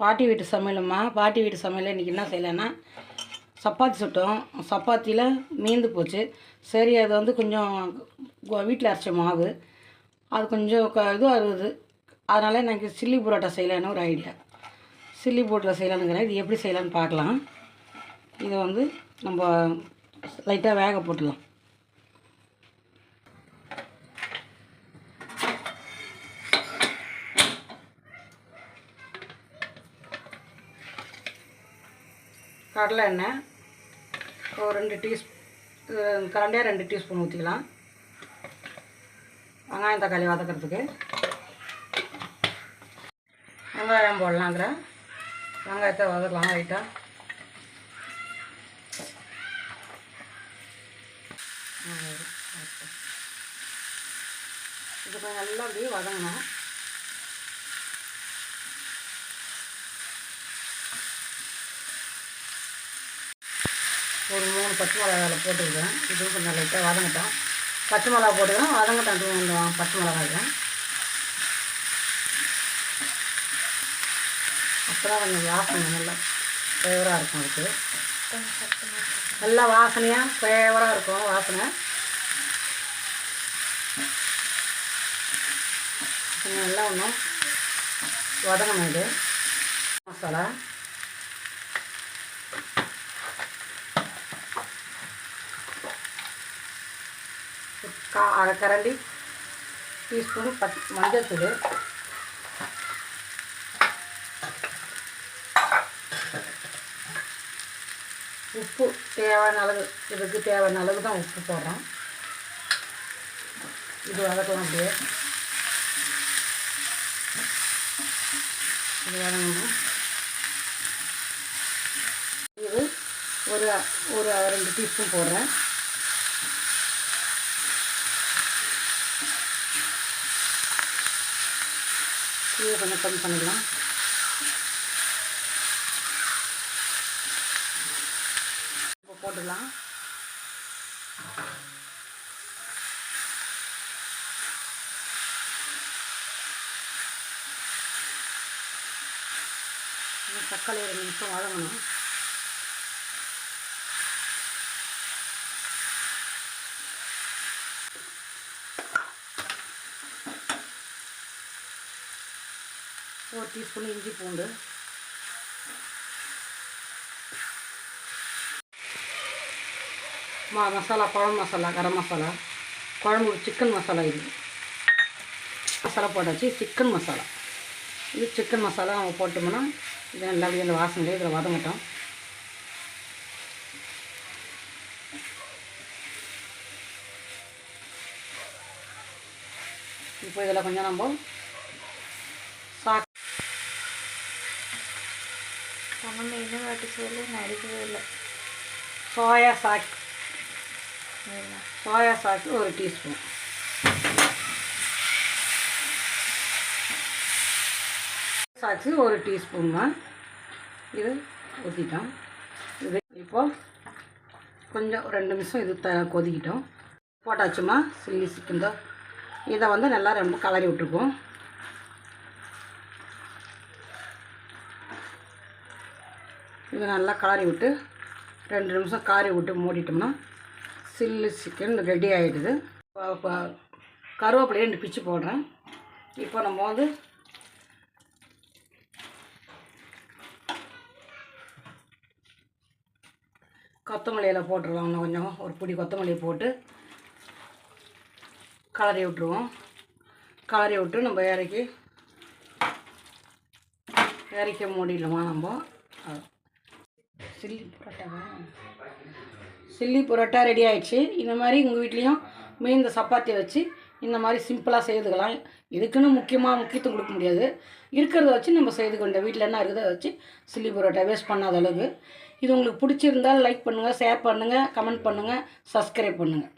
பாட்டி வீட்டு சமையலும்மா. பாட்டி வீட்டு சமையல் இன்றைக்கி என்ன செய்யலைன்னா சப்பாத்தி சுட்டோம். சப்பாத்தியில் மீந்து போச்சு. சரி அது வந்து கொஞ்சம் வீட்டில் அரைச்ச மாவு. அது கொஞ்சம் க இதுவாக இருக்குது அதனால் எனக்கு சில்லி புரோட்டா செய்யலான்னு ஒரு ஐடியா. சில்லி புரோட்டா செய்யலானுங்கிறேன் இது எப்படி செய்யலான்னு பார்க்கலாம். இதை வந்து நம்ம லைட்டாக வேக போட்டுடலாம். கடலை எண்ணெய் ஒரு ரெண்டு டீஸ் கரண்டியாக ரெண்டு டீஸ்பூன் ஊற்றிக்கலாம் வெங்காயம் தக்காளி வதக்கிறதுக்கு. வெங்காயம் போடலாங்கிற. வெங்காயத்தை வதக்கலாம் லைட்டாக இது கொஞ்சம் நல்லா அப்படியே வதங்கணும். ஒரு மூணு பச்சை மிளகா அதில் போட்டுக்கிறேன் இது கொஞ்சம் லைட்டாக வதங்கட்டும். பச்சை மிளகா போட்டுக்கலாம் வதங்கட்டும் இது கொஞ்சம் பச்சை மிளகாய் அப்புறம் கொஞ்சம் வாசனை நல்லா ஃபேவராக இருக்கும் அதுக்கு. நல்லா வாசனையாக ஃபேவராக இருக்கும் வாசனை. கொஞ்சம் நல்லா ஒன்றும் வதங்கணும் இது. மசாலா. கா அரை கரண்டி டீஸ்பூன் பச் மஞ்சத்தூள் உப்பு தேவையான அளவு இதுக்கு தேவையான அளவு தான் உப்பு போடுறோம். இது வதக்கலாம் அப்படியே. இது வதங்கணும். இது ஒரு ஒரு ரெண்டு டீஸ்பூன் போடுறேன். இது கொஞ்சம் கம்மி பண்ணிக்கலாம். இப்போ போட்டுடலாம். தக்காளி ஒரு நிமிஷம் வதங்கணும். ஒரு டீஸ்பூன் இஞ்சி பூண்டு. மா மசாலா குழம்பு மசாலா கரம் மசாலா. குழம்பு சிக்கன் மசாலா இது. மசாலா போட்டாச்சு சிக்கன் மசாலா. இது சிக்கன் மசாலா நம்ம போட்டோம்னா இது நல்லா இந்த அந்த வாசனை இதில் வதங்கட்டும். இப்போ இதில் கொஞ்சம் நம்ம நம்ம இன்னும் வாட்டி சொல்லி நடிக்கவே இல்லை. Soya sauce. சோயா சாஸ் ஒரு டீஸ்பூன். சாஸு ஒரு டீஸ்பூன்மா இது ஊற்றிட்டோம் இது இப்போது கொஞ்சம் ரெண்டு நிமிஷம் இது த கொதிக்கிட்டோம். போட்டாச்சுமா சில்லி சிக்கன் தான். இதை வந்து நல்லா ரொம்ப கலரி விட்டுருக்கோம் இது நல்லா காரி விட்டு ரெண்டு நிமிஷம் காரி விட்டு மூடிட்டோம்னா சில்லு சிக்கன் ரெடி ஆகிடுது கருவேப்பிலையே ரெண்டு பிச்சு போடுறேன். இப்போ நம்ம வந்து கொத்தமல்லியில் போட்டுருவோம் இன்னும் கொஞ்சம் ஒரு பிடி கொத்தமல்லி போட்டு கலரி விட்டுருவோம். கலரி விட்டு நம்ம இறக்கி இறக்கி மூடிடலாமா நம்ம? அது. சில்லி பரோட்டாவா? சில்லி புரோட்டா ரெடி ஆயிடுச்சு. இந்த மாதிரி உங்கள் வீட்லேயும் மீந்த சப்பாத்தி வச்சு இந்த மாதிரி சிம்பிளாக செய்துக்கலாம். இதுக்குன்னு முக்கியமாக முக்கியத்துவம் கொடுக்க முடியாது. இருக்கிறத வச்சு நம்ம செய்து கொண்ட வீட்டில் என்ன இருக்குதோ வச்சு சில்லி பரோட்டா வேஸ்ட் பண்ணாத அளவுக்கு. இது உங்களுக்கு பிடிச்சிருந்தால் லைக் பண்ணுங்கள் ஷேர் பண்ணுங்கள் கமெண்ட் பண்ணுங்கள் சப்ஸ்கிரைப் பண்ணுங்கள்